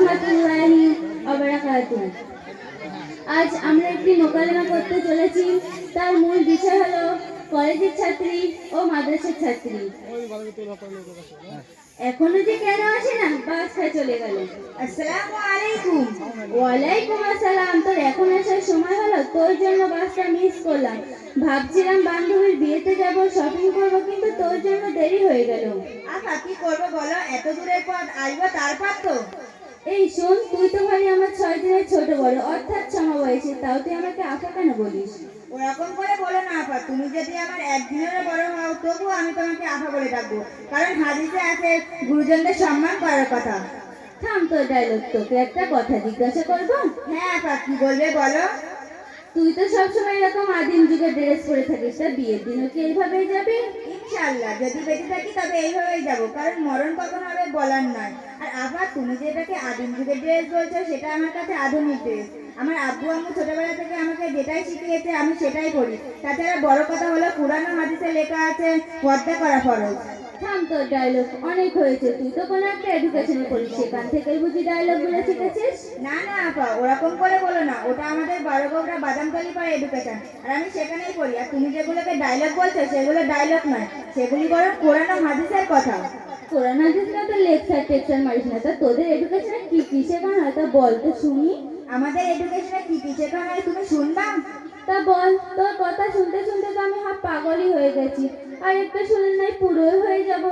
রহমতুল্লাহি আজ আমরা একটি মোকাবিলা করতে চলেছি। তার মূল বিষয় হলো কলেজের ছাত্রী ও মাদ্রাসার ছাত্রী। এখনও যে কেন আসে না বাসটায় চলে গেল। আসসালামু আলাইকুম। ওয়ালাইকুম আসসালাম। তোর এখন আসার সময় হলো? তোর জন্য বাসটা মিস করলাম। ভাবছিলাম বান্ধবীর বিয়েতে যাব শপিং করব, কিন্তু তোর জন্য দেরি হয়ে গেল। আচ্ছা কি করব বলো? এত দূরের পথ, আসব তারপর তো। এই শোন তুই তো ভাই আমার ছয় দিনের ছোট বড়। অর্থাৎ সমবয়সী তাও তুই আমাকে আফা কেন বলিস? ওরকম করে বলো না আপা। তুমি যদি আমার একদিনের বড় হও তবু আমি তোমাকে আফা বলে ডাকবো। কারণ হাদিসে আছে গুরুজনদের সম্মান করার কথা। থাম তোর ডায়লগ তোকে একটা কথা জিজ্ঞাসা করব? হ্যাঁ আপা। কি বলবে বলো? তুই তো সবসময় এরকম আদিম যুগের ড্রেস পরে থাকিস, তা বিয়ের দিনও কি এইভাবেই যাবি? ইনশাআল্লাহ, যদি বেঁচে থাকি তবে এইভাবেই যাব, কারণ মরণ কখন হবে বলার নয়। আর আবার তুমি যেটাকে আদিম যুগের ড্রেস বলছো, সেটা আমার কাছে আধুনিক ড্রেস আমার আব্বু আম্মু ছোটবেলা থেকে আমাকে যেটাই শিখিয়েছে, আমি সেটাই করি তাছাড়া বড় কথা হলো, পুরানো হাদিসে লেখা আছে পর্দা করা ফরজ। থাম তোর ডায়লগ অনেক হয়েছে। তুই তো কোনো একটা এডুকেশনে পড়িস সেখান থেকেই বুঝি ডায়লগগুলো শিখেছিস? না না আপা ওরকম করে বলো না। ওটা আমাদের বারোগোবরা বাদামতলি পাড়া এডুকেশন আর আমি সেখানেই পড়ি। আর তুমি যেগুলোকে ডায়লগ বলছো সেগুলো ডায়লগ নয়। সেগুলি বরং পুরানো হাদিসের কথা কোরআন হাদিস না তো লেকচার টেকচার মারিস না। তা তোদের এডুকেশনে কি কি শেখানো হয় তা বল তো শুনি। আমাদের এডুকেশনে কি কি শেখানো হয় তুমি শুনবা? তা বল তোর কথা শুনতে শুনতে তো আমি হাফ পাগলই হয়ে গেছি। আর একটু শুনলে নাই পুরোই হয়ে যাব।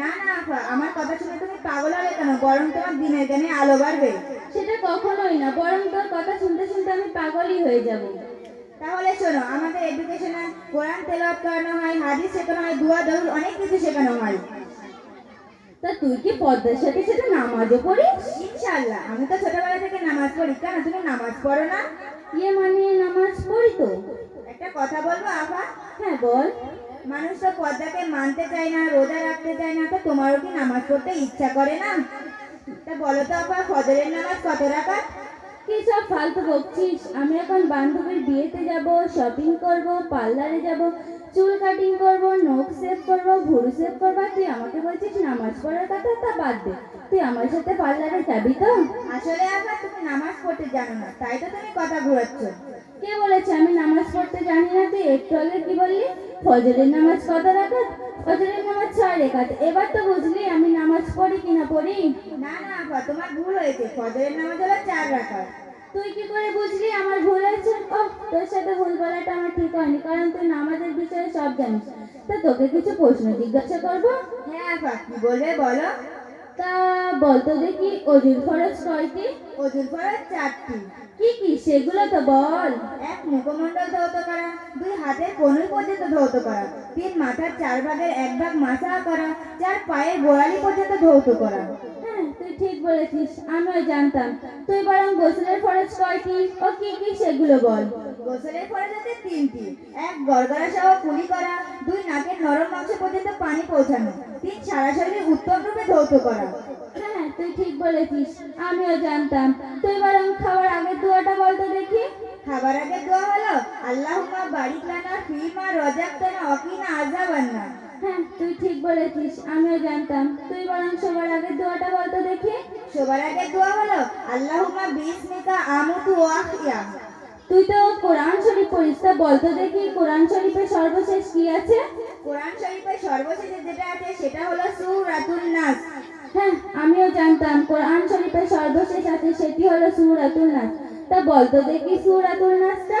না না আমার কথা শুনে তুমি পাগল হবে কেন? বরং তোমার দিনের জ্ঞানে আলো বাড়বে। সেটা কখনোই না বরং তোর কথা শুনতে শুনতে আমি পাগলই হয়ে যাব। তাহলে শোনো আমাদের এডুকেশনে কোরআন তেলাওয়াত করানো হয় হাদিস শেখানো হয় দুয়া দরুদ অনেক কিছু শেখানো হয়। তা তুই কি পদ্মার সাথে সেটা নামাজও পড়িস? ইনশাআল্লাহ আমি তো ছোটবেলা থেকে নামাজ পড়ি। কেন তুমি নামাজ পড়ো না? ইয়ে মানে নামাজ পড়ি তো। একটা কথা বলব আপা হ্যাঁ বল। মানুষ তো পর্দাকে মানতে চায় না রোজা রাখতে চায় না তো তোমারও কি নামাজ পড়তে ইচ্ছা করে না? তা বলো তো আপা ফজরের নামাজ কত রাখাত কি সব ফালতু বকছিস? আমি এখন বান্ধবীর বিয়েতে যাব শপিং করব পার্লারে যাব চুল কাটিং করব ভুরু সেভ করব তুই আমাকে বলছিস নামাজ পড়ার কথা তা বাদ দে। তুই আমার সাথে পার্লারে যাবি তো? আসলে আপা তুমি নামাজ পড়তে জানো না তাই তো তুমি কথা ঘুরাচ্ছ। কে বলেছে আমি নামাজ পড়তে জানি না তুই? একটু আগে কি বললি? ফজরের নামাজ কত রাখাত ফজরের নামাজ ছয় রেখাত এবার তো বুঝলি আমি নামাজ পড়ি কিনা পড়ি। না না তোমার ভুল হয়েছে। ফজরের নামাজ হলো চার রাখাত তুই কি করে বুঝলি? আমার ভুল হয়েছে? ও তোর সাথে ভুল বলাটা আমার ঠিক হয়নি কারণ তুই নামাজের বিষয়ে সব জানিস। তা তোকে কিছু প্রশ্ন জিজ্ঞাসা করব? হ্যাঁ কি বলবে বলো? তা বলতো দেখি অজুর খরচ কয়টি? অজুর ফরজ চারটি। কি কি সেগুলো তো বল। এক মুখমণ্ডল ধৌত করা। দুই হাতের কনুই পর্যন্ত ধৌত করা। তিন মাথার চার ভাগের এক ভাগ মাসা করা। চার পায়ের গোড়ালি পর্যন্ত ধৌত করা। ঠিক বলেছিস আমিও জানতাম। তুই বরং গোসলের খরচ কয়টি ও কি কি সেগুলো বল। গোসলের ফরজ আছে তিনটি। এক গড়গড়া সহ কুলি করা। দুই নাকের নরম অংশ পর্যন্ত পানি পৌঁছানো। তিন সারা শরীরে উত্তম রূপে ধৌত করা। হ্যাঁ তুই ঠিক বলেছিস আমিও জানতাম। তুই বরং খাওয়ার আগের দুয়াটা বলতো দেখি। খাবার আগে দোয়া হলো আল্লাহুম্মা বারিক লানা ফিমা রাযাকতানা ওয়াকিনা আযাবান্নার হ্যাঁ তুই ঠিক বলেছিস আমিও জানতাম। তুই বরং সবার আগে দোয়াটা বলতো দেখি। সবার আগে দোয়া হলো আল্লাহুম্মা বিসমিকা আমুতু ওয়া আহইয়া তুই তো কোরআন শরীফ পড়িস তা বলতো দেখি কোরআন শরীফের সর্বশেষ কি আছে? কোরআন শরীফের সর্বশেষে যেটা আছে সেটা হলো সূরাতুন নাস। হ্যাঁ আমিও জানতাম কোরআন শরীফের সর্বশেষ আছে সেটি হলো সূরাতুল নাস। তা বলতো দেখি সূরাতুল নাসটা।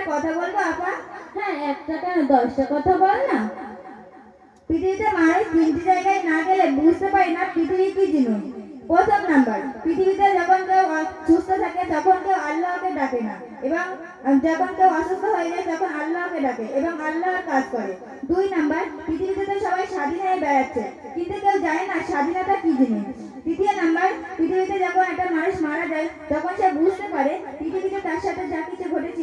একটা কথা বলব, আপা? হ্যাঁ একটা কেন দশটা কথা বল না। পৃথিবীতে মানুষ তিনটি জায়গায় না গেলে বুঝতে পারি না পৃথিবী কি জিনিস। প্রথম নাম্বার, পৃথিবীতে যখন কেউ সুস্থ থাকে, তখন কেউ আল্লাহকে ডাকে না। এবং যখন কেউ অসুস্থ হয়ে যায় তখন আল্লাহকে ডাকে এবং আল্লাহর কাজ করে। দুই নাম্বার, পৃথিবীতে তো সবাই স্বাধীন হয়ে বেড়াচ্ছে, কিন্তু কেউ জানে না স্বাধীনতা কি জিনিস। তৃতীয় হয় তখন সে বুঝতে পারে পৃথিবীতে তার সাথে যা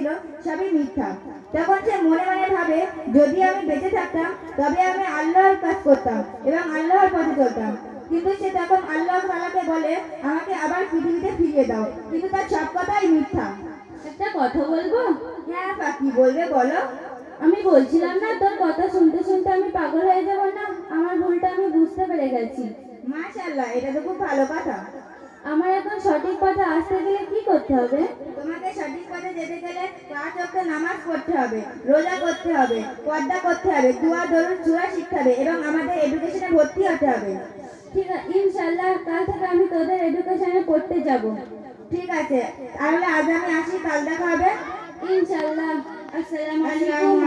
ঘটেছিল সবই মিথ্যা। তখন সে মনে মনে ভাবে যদি আমি বেঁচে থাকতাম তবে আমি আল্লাহর কাজ করতাম এবং আল্লাহর পথে চলতাম। কিন্তু সে তখন আল্লাহ তালাকে বলে আমাকে আবার পৃথিবীতে ফিরিয়ে দাও। কিন্তু তার সব কথাই মিথ্যা। একটা কথা বলব? হ্যাঁ কি বলবে বলো। আমি বলছিলাম না তোর কথা শুনতে শুনতে আমি পাগল হয়ে যাব না? আমার ভুলটা আমি বুঝতে পেরে গেছি। মাশাআল্লাহ এটা তো খুব ভালো কথা। আমার এখন সঠিক পথে আসতে গেলে কি করতে হবে? তোমাকে সঠিক পথে যেতে গেলে পাঁচ ওয়াক্ত নামাজ পড়তে হবে রোজা করতে হবে পর্দা করতে হবে দুয়া দরুদ চূড়া শিখতে হবে এবং আমাদের এডুকেশনে ভর্তি হতে হবে। ঠিক আছে ইনশাল্লাহ কাল থেকে আমি তোদের এডুকেশনে পড়তে যাব। ঠিক আছে তাহলে আজ আমি আসি কাল দেখা হবে। ইনশাল্লাহ আসসালামু আলাইকুম।